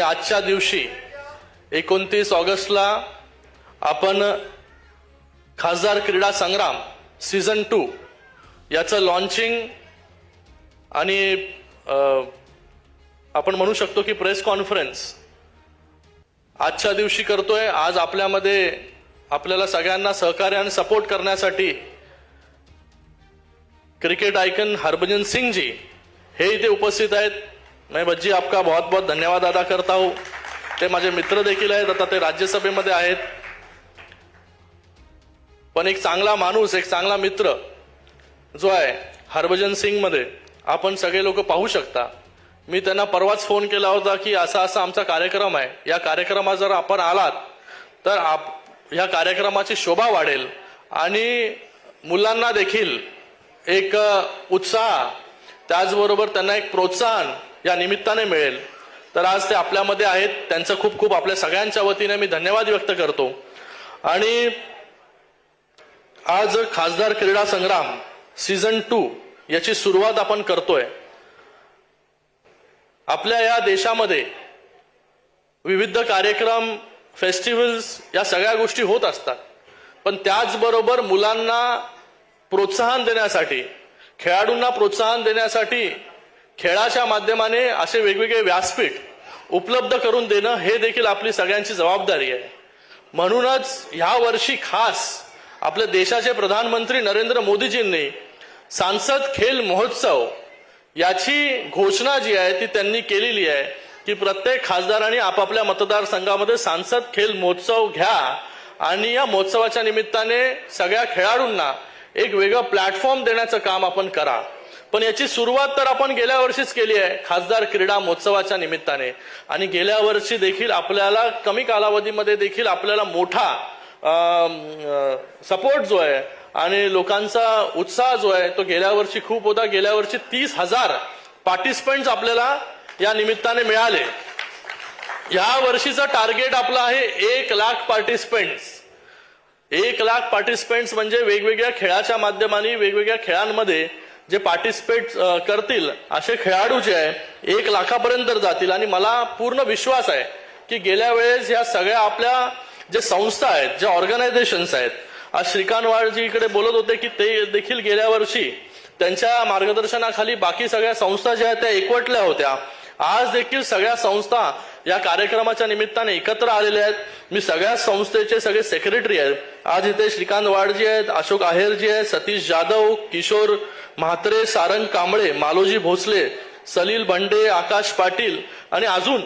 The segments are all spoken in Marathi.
आजच्या दिवशी एकोणतीस ऑगस्टला आपण खासदार क्रीडा संग्राम सीझन टू याचं लॉन्चिंग आणि आपण म्हणू शकतो की प्रेस कॉन्फरन्स आजच्या दिवशी करतोय. आज आपल्यामध्ये आपल्याला सगळ्यांना सहकार्य आणि सपोर्ट करण्यासाठी क्रिकेट आयकन हरभजन सिंगजी हे इथे उपस्थित आहेत. मैं भज्जी आपका बहुत बहुत धन्यवाद अदा करता हूँ. ते माझे मित्र देखील आहेत आता ते राज्यसभेमध्ये आहेत. पण एक चांगला माणूस एक चांगला मित्र जो आहे हरभजन सिंगमध्ये आपण सगळे लोक पाहू शकता. मी त्यांना परवाच फोन केला होता की असा असा आमचा कार्यक्रम आहे. या कार्यक्रमात जर आपण आलात तर आप या कार्यक्रमाची शोभा वाढेल. आणि मुलांना देखील एक उत्साह त्याचबरोबर त्यांना एक प्रोत्साहन या निमित्ताने मिळेल. तर आज ते आपल्यामध्ये आहेत. त्यांचं खूप खूप आपल्या सगळ्यांच्या वतीने मी धन्यवाद व्यक्त करतो. आणि आज खासदार क्रीडा संग्राम सीझन टू याची सुरुवात आपण करतोय. आपल्या या देशामध्ये विविध कार्यक्रम फेस्टिवल्स या सगळ्या गोष्टी होत असतात. पण त्याचबरोबर मुलांना प्रोत्साहन देण्यासाठी खेळाडूंना प्रोत्साहन देण्यासाठी खेळाच्या माध्यमाने असे वेगवेगळे व्यासपीठ उपलब्ध करून देणं हे देखील आपली सगळ्यांची जबाबदारी आहे. म्हणूनच ह्या वर्षी खास आपल्या देशाचे प्रधानमंत्री नरेंद्र मोदीजींनी सांसद खेल महोत्सव याची घोषणा जी आहे ती त्यांनी केलेली आहे की प्रत्येक खासदारांनी आपापल्या मतदारसंघामध्ये सांसद खेल महोत्सव घ्या आणि या महोत्सवाच्या निमित्ताने सगळ्या खेळाडूंना एक वेगळं प्लॅटफॉर्म देण्याचं काम आपण करा. पण याची सुरुवात तर आपण गेल्या वर्षीच केली आहे खासदार क्रीडा महोत्सवाच्या निमित्ताने. आणि गेल्या वर्षी देखील आपल्याला कमी कालावधीमध्ये देखील आपल्याला मोठा सपोर्ट जो आहे आणि लोकांचा उत्साह जो आहे तो गेल्या वर्षी खूप होता. गेल्या वर्षी तीस हजार पार्टिसिपंट आपल्याला या निमित्ताने मिळाले. या वर्षीचं टार्गेट आपलं आहे एक लाख पार्टिसिपंट्स एक लाख पार्टिसिपंट्स म्हणजे वेगवेगळ्या खेळाच्या माध्यमाने वेगवेगळ्या खेळांमध्ये जे पार्टिसिपेट करतील असे खेळाडू जे आहे एक लाखापर्यंत जातील. आणि मला पूर्ण विश्वास आहे की गेल्या वेळेस या सगळ्या आपल्या जे संस्था आहेत ज्या ऑर्गनायझेशन्स आहेत आज श्रीकांत वाळजी इकडे बोलत होते की ते देखील गेल्या वर्षी त्यांच्या मार्गदर्शनाखाली बाकी सगळ्या संस्था ज्या आहेत त्या एकवटल्या होत्या. आज देखील सगळ्या संस्था या कार्यक्रमाच्या निमित्ताने एकत्र आलेले आहेत. मी सगळ्या संस्थेचे सगळे सेक्रेटरी आहेत. आज इथे श्रीकांत वाडजी आहेत अशोक आहेरजी आहेत सतीश जाधव किशोर म्हात्रे सारंग कांबळे मालोजी भोसले सलील भंडे आकाश पाटील आणि अजून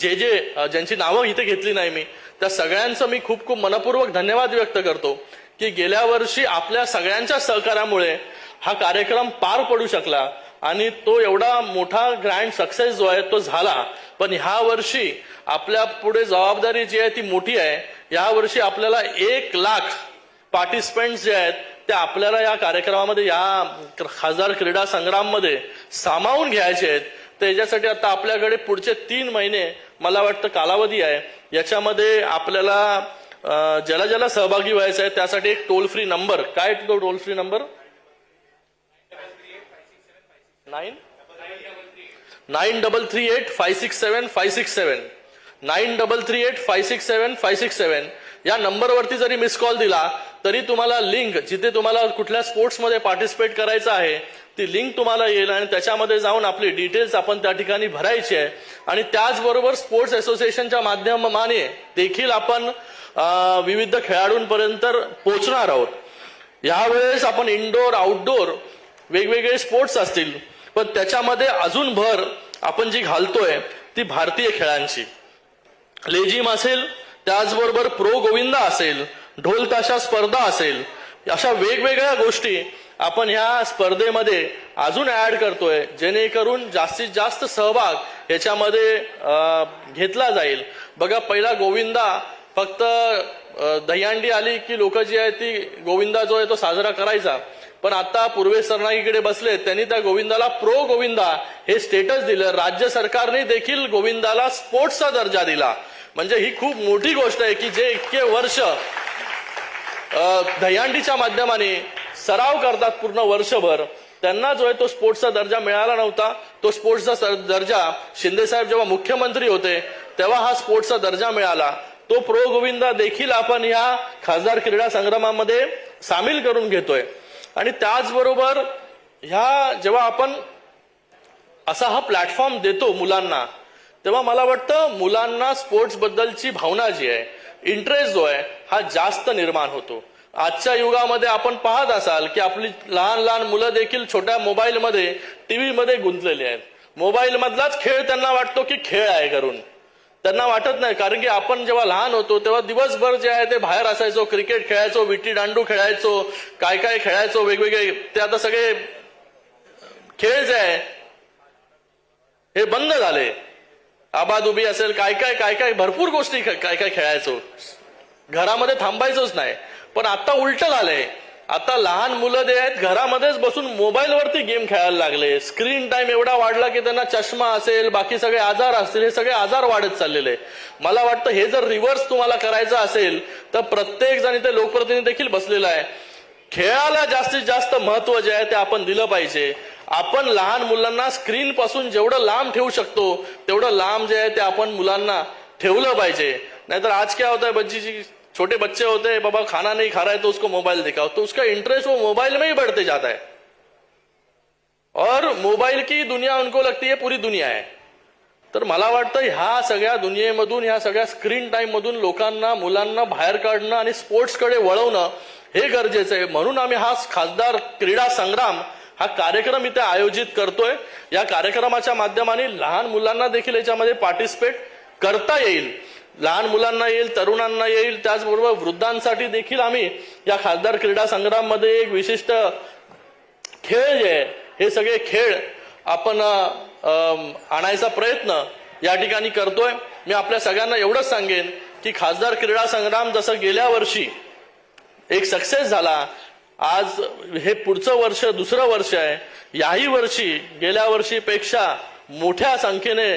जे जे ज्यांची नावं इथे घेतली नाही मी त्या सगळ्यांचं मी खूप खूप मनपूर्वक धन्यवाद व्यक्त करतो की गेल्या वर्षी आपल्या सगळ्यांच्या सहकार्यामुळे हा कार्यक्रम पार पडू शकला. आणि तो एवढा मोठा ग्रँड सक्सेस जो आहे तो झाला. पण ह्या वर्षी आपल्या पुढे जबाबदारी जी आहे ती मोठी आहे. या वर्षी आपल्याला एक लाख पार्टिसिपंट जे आहेत ते आपल्याला या कार्यक्रमामध्ये या खासदार क्रीडा संग्राममध्ये सामावून घ्यायचे आहेत. तर याच्यासाठी आता आपल्याकडे पुढचे तीन महिने मला वाटतं कालावधी आहे. याच्यामध्ये आपल्याला ज्याला ज्याला सहभागी व्हायचं आहे त्यासाठी एक टोल फ्री नंबर काय तो toll free number nine? Nine double three eight five six seven five six seven. Nine double three eight five six seven five six seven. या नंबरवरती जरी मिस कॉल दिला तरी तुम्हाला लिंक जिथे तुम्हाला कुठल्या स्पोर्ट्समध्ये पार्टिसिपेट करायचं आहे ती लिंक तुम्हाला येईल आणि त्याच्यामध्ये जाऊन आपली डिटेल्स आपण त्या ठिकाणी भरायची आहे. आणि त्याचबरोबर स्पोर्ट्स असोसिएशनच्या माध्यमाने देखील आपण विविध खेळाडूंपर्यंत पोहोचणार आहोत. यावेळेस आपण इनडोअर आउटडोअर वेगवेगळे स्पोर्ट्स असतील पण त्याच्यामध्ये अजून भर आपण जी घालतोय ती भारतीय खेळांची. लेझिम असेल त्याचबरोबर प्रो गोविंदा असेल ढोल ताशा स्पर्धा असेल अशा वेगवेगळ्या गोष्टी आपण ह्या स्पर्धेमध्ये अजून ऍड करतोय जेणेकरून जास्तीत जास्त सहभाग याच्यामध्ये घेतला जाईल. बघा पहिला गोविंदा फक्त दह्यांडी दहीहंडी आली की लोक जी आहे ती गोविंदा जो आहे तो साजरा करायचा. पण आता पूर्वेश सरनाईकडे बसले त्यांनी त्या गोविंदाला प्रो गोविंदा हे स्टेटस दिलं. राज्य सरकारने देखील गोविंदाला स्पोर्ट्सचा दर्जा दिला. म्हणजे ही खूप मोठी गोष्ट आहे की जे इतके वर्ष दह्यांडीच्या दहीहंडीच्या माध्यमाने सराव करतात पूर्ण वर्षभर. त्यांना जो आहे तो स्पोर्ट्सचा दर्जा मिळाला नव्हता. तो स्पोर्ट्सचा दर्जा शिंदेसाहेब जेव्हा मुख्यमंत्री होते तेव्हा हा स्पोर्ट्सचा दर्जा मिळाला. तो प्रो गोविंदा देखील आपण ह्या खासदार क्रीडा संग्रामामध्ये सामील करून घेतोय. आणि त्याचबरोबर ह्या जेव्हा आपण असा हा प्लॅटफॉर्म देतो मुलांना तेव्हा मला वाटतं मुलांना स्पोर्ट्स बद्दलची भावना जी आहे इंटरेस्ट जो आहे हा जास्त निर्माण होतो. आजच्या युगामध्ये आपण पाहत असाल की आपली लहान लहान मुलं देखील छोट्या मोबाईलमध्ये टीव्हीमध्ये गुंतलेली आहेत. मोबाईलमधलाच खेळ त्यांना वाटतो की खेळ आहे करून त्यांना वाटत नाही कारण की आपण जेव्हा लहान होतो तेव्हा दिवसभर जे आहे ते बाहेर असायचो क्रिकेट खेळायचो विटी दांडू खेळायचो काय काय खेळायचो वेगवेगळे. ते आता सगळे खेळ जे आहे हे बंद झाले. आबादुबी असेल काय काय काय काय भरपूर गोष्टी काय काय खेळायचो. घरामध्ये थांबायचोच नाही. पण आता उलट झालंय. आता लहान मुलं जे आहेत घरामध्येच बसून मोबाईलवरती गेम खेळायला लागले. स्क्रीन टाइम एवढा वाढला की त्यांना चष्मा असेल बाकी सगळे आजार असतील हे सगळे आजार वाढत चाललेले मला वाटतं हे जर रिव्हर्स तुम्हाला करायचं असेल तर प्रत्येक जण इथे लोकप्रतिनिधी देखील बसलेला आहे. खेळाला जास्तीत जास्त महत्त्व जे आहे ते आपण दिलं पाहिजे. आपण लहान मुलांना स्क्रीन पासून जेवढं लांब ठेवू शकतो तेवढं लांब जे आहे ते आपण मुलांना ठेवलं पाहिजे. नाहीतर आज काय होत आहे बच्ची छोटे बच्चे होते हैं बाबा खाना नहीं खा रहा है तो उसको मोबाइल दिखाओ। तो उसका इंटरेस्ट वो मोबाइल में ही बढ़ते जाता है। और मोबाईल की दुनिया उनको लगती है पूरी दुनिया है। तर मला वाटतं ह्या सगळ्या दुनियेमधून ह्या सगळ्या स्क्रीन टाइम मधून लोकांना मुलांना बाहेर काढणं आणि स्पोर्ट्सकडे वळवणं हे गरजेचं आहे. म्हणून आम्ही हा खासदार क्रीडा संग्राम हा कार्यक्रम इथे आयोजित करतोय. या कार्यक्रमाच्या माध्यमाने लहान मुलांना देखील याच्यामध्ये पार्टिसिपेट करता येईल. लहान मुलांना येईल तरुणांना येईल त्याचबरोबर वृद्धांसाठी देखील आम्ही या खासदार क्रीडा संग्राममध्ये एक विशिष्ट खेळ जे आहे हे सगळे खेळ आपण आणायचा प्रयत्न या ठिकाणी करतोय. मी आपल्या सगळ्यांना एवढंच सांगेन की खासदार क्रीडा संग्राम जसं गेल्या वर्षी एक सक्सेस झाला आज हे पुढचं वर्ष दुसरं वर्ष आहे. याही वर्षी गेल्या वर्षीपेक्षा मोठ्या संख्येने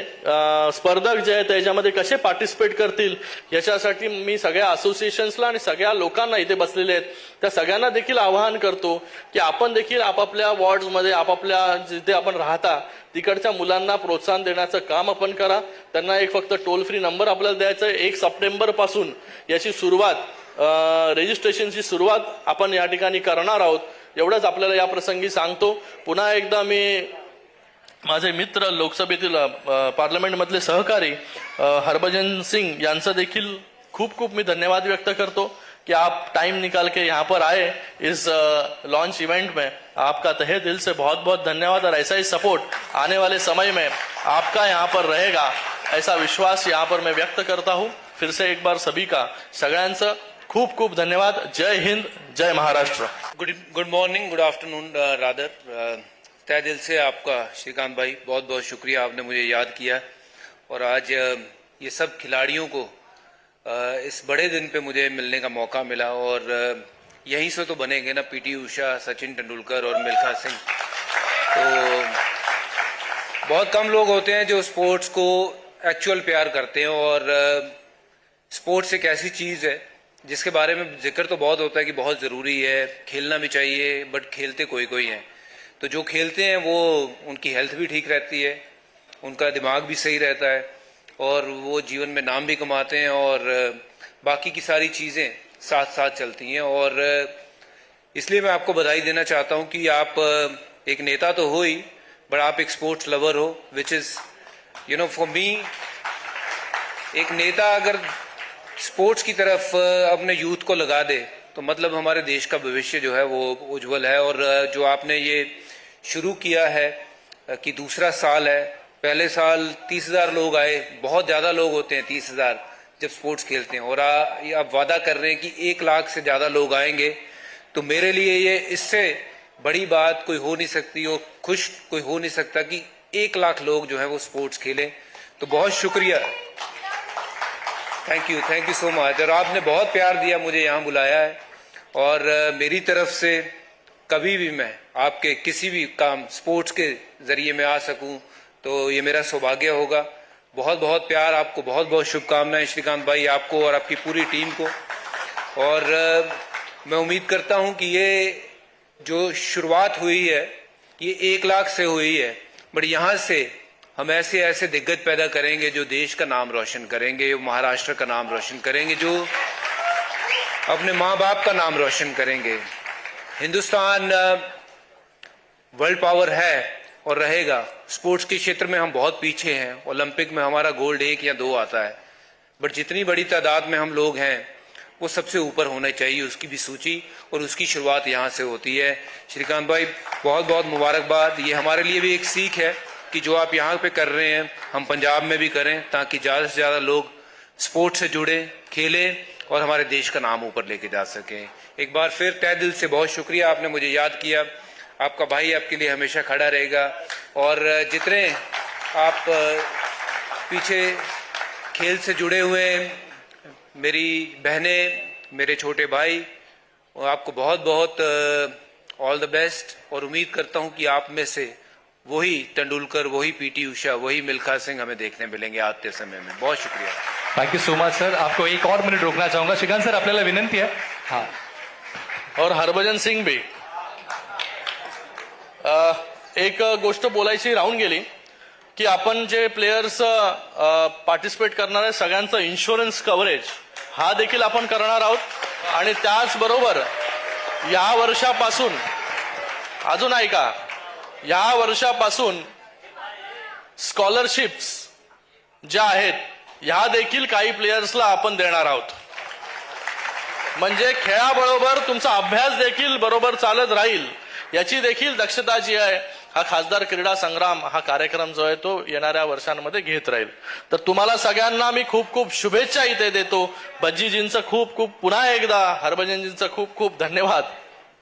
स्पर्धक जे आहेत त्याच्यामध्ये कसे पार्टिसिपेट करतील याच्यासाठी मी सगळ्या असोसिएशन्सला आणि सगळ्या लोकांना इथे बसलेले आहेत. त्या सगळ्यांना देखील आवाहन करतो की आपण देखील आपापल्या वॉर्ड्समध्ये आपापल्या जिथे आपण राहता तिकडच्या मुलांना प्रोत्साहन देण्याचं काम आपण करा. त्यांना एक फक्त टोल फ्री नंबर आपल्याला द्यायचा आहे. एक सप्टेंबरपासून याची सुरुवात रेजिस्ट्रेशनची रजिस्ट्रेशनची सुरुवात आपण या ठिकाणी करणार आहोत. एवढंच आपल्याला या प्रसंगी सांगतो. पुन्हा एकदा मी माझे मित्र लोकसभेतील पार्लमेंटमधले सहकारी हरभजन सिंग यांचं देखील खूप खूप मी धन्यवाद व्यक्त करतो कि आप टाइम निकाल के यहाँ पर आए इस लॉन्च इवेंट में। आपका तहे दिल से बहुत बहुत धन्यवाद और ऐसा ही सपोर्ट आने वाले समय में आपका यहाँ पर रहेगा। ऐसा विश्वास यहाँ पर मैं व्यक्त करता हूँ। फिर से एक बार सभी का सगळ्यांचं खूप खूप धन्यवाद। जय हिंद जय Maharashtra. Good good morning good afternoon rather तय दिल से आपका श्रीकांत भाई बहुत बहुत शुक्रिया, आपने मुझे याद किया। और आज ये सब खिलाड़ियों को इस बड़े दिन पे मुझे मिलने का मौका मिला। और यहीं से तो बनेंगे ना पीटी, उषा, सचिन तेंदुलकर और मिल्खा सिंह। तो बहुत कम लोग होते हैं जो स्पोर्ट्स को एक्चुअल प्यार करते हैं। और स्पोर्ट्स एक ऐसी चीज़ है, जिसके बारे में ज़िक्र तो बहुत होता है कि बहुत ज़रूरी है, खेलना भी चाहिए, बट खेलते कोई कोई हैं। तो जो खेलते हैं, वो उनकी हेल्थ भी ठीक रहती है, उनका दिमाग भी सही रहता है, और वो जीवन में नाम भी कमाते हैं, और बाकी की सारी चीज़ें साथ साथ चलती हैं, और इसलिए मैं आपको बधाई देना चाहता हूँ कि आप एक नेता तो हो ही, बट आप एक स्पोर्ट्स लवर हो which is you know for me एक नेता अगर स्पोर्ट्स की तरफ़ अपने यूथ को लगा दे तो मतलब हमारे देश का भविष्य जो है, वो उज्जवल है, और जो आपने ये शुरू किया है कि दूसरा साल है। पहले साल तीस हज़ार लोग आए, बहुत ज़्यादा लोग होते हैं तीस हज़ार जब स्पोर्ट्स खेलते हैं। और आप वादा कर रहे हैं कि एक लाख से ज़्यादा लोग आएँगे। तो मेरे लिए ये, इससे बड़ी बात कोई हो नहीं सकती और खुश कोई हो नहीं सकता कि एक लाख लोग जो है वो स्पोर्ट्स खेलें। तो बहुत शुक्रिया। Thank you thank you so much और आपने बहुत प्यार दिया मुझे यहाँ बुलाया है। और मेरी तरफ़ से कभी भी मैं आपके किसी भी काम स्पोर्ट्स के ज़रिए मैं आ सकूँ तो ये मेरा सौभाग्य होगा। बहुत बहुत प्यार, आपको बहुत बहुत शुभकामनाएँ श्रीकांत भाई, आपको और आपकी पूरी टीम को। और मैं उम्मीद करता हूँ कि ये जो शुरुआत हुई है, ये एक लाख से हुई है, बट यहाँ से हम ऐसे ऐसे दिग्गज पैदा करेंगे जो देश का नाम रोशन करेंगे महाराष्ट्र का नाम रोशन करेंगे, जो अपने माँ बाप का नाम रोशन करेंगे। हिंदुस्तान वर्ल्ड पावर है और रहेगा। स्पोर्ट्स के क्षेत्र में हम बहुत पीछे हैं। ओलंपिक में हमारा गोल्ड एक या दो आता है। बट जितनी बड़ी तादाद में हम लोग हैं, वो सबसे ऊपर होना चाहिए, उसकी भी सूची और उसकी शुरुआत यहाँ से होती है। श्रीकांत भाई बहुत बहुत मुबारकबाद। ये हमारे लिए भी एक सीख है कि जो आप यहाँ पे कर रहे हैं, हम पंजाब में भी करें ताकि ज़्यादा से ज़्यादा लोग स्पोर्ट्स से जुड़े, खेलें और हमारे देश का नाम ऊपर लेके जा सकें। एक बार फिर तय दिल से बहुत शुक्रिया आपने मुझे याद किया। आपका भाई आपके लिए हमेशा खड़ा रहेगा। और जितने आप पीछे खेल से जुड़े हुए हैं, मेरी बहनें मेरे छोटे भाई आपको बहुत बहुत ऑल द बेस्ट और उम्मीद करता हूँ कि आप में से वही तेंदुलकर वही पीटी उषा वही मिल्खा सिंह हमें देखने मिलेंगे आते समय में। बहुत शुक्रिया। Thank you so much sir आपको एक और मिनट रोकना चाहूँगा। श्रीकांत सर आपल्याला विनंती आहे हा। और हरभजन सिंग भी। आ, एक गोष्ट बोलायची राहून गेली की आपण जे प्लेयर्स पार्टिसिपेट करणार आहे सगळ्यांचं इन्शुरन्स कव्हरेज हा देखील आपण करणार आहोत. आणि त्याचबरोबर या वर्षापासून अजून ऐका या वर्षापासून स्कॉलरशिप्स ज्या आहेत ह्या देखील काही प्लेयर्सला आपण देणार आहोत. म्हणजे खेळाबरोबर तुमचा अभ्यास देखील बरोबर चालत राहील याची देखील दक्षता जी आहे हा खासदार क्रीडा संग्राम हा कार्यक्रम जो आहे तो येणाऱ्या वर्षांमध्ये घेत राहील. तर तुम्हाला सगळ्यांना मी खूप खूप शुभेच्छा इथे देतो. बज्जीजींचं खूप खूप पुन्हा एकदा हरभजनजींचं खूप खूप धन्यवाद.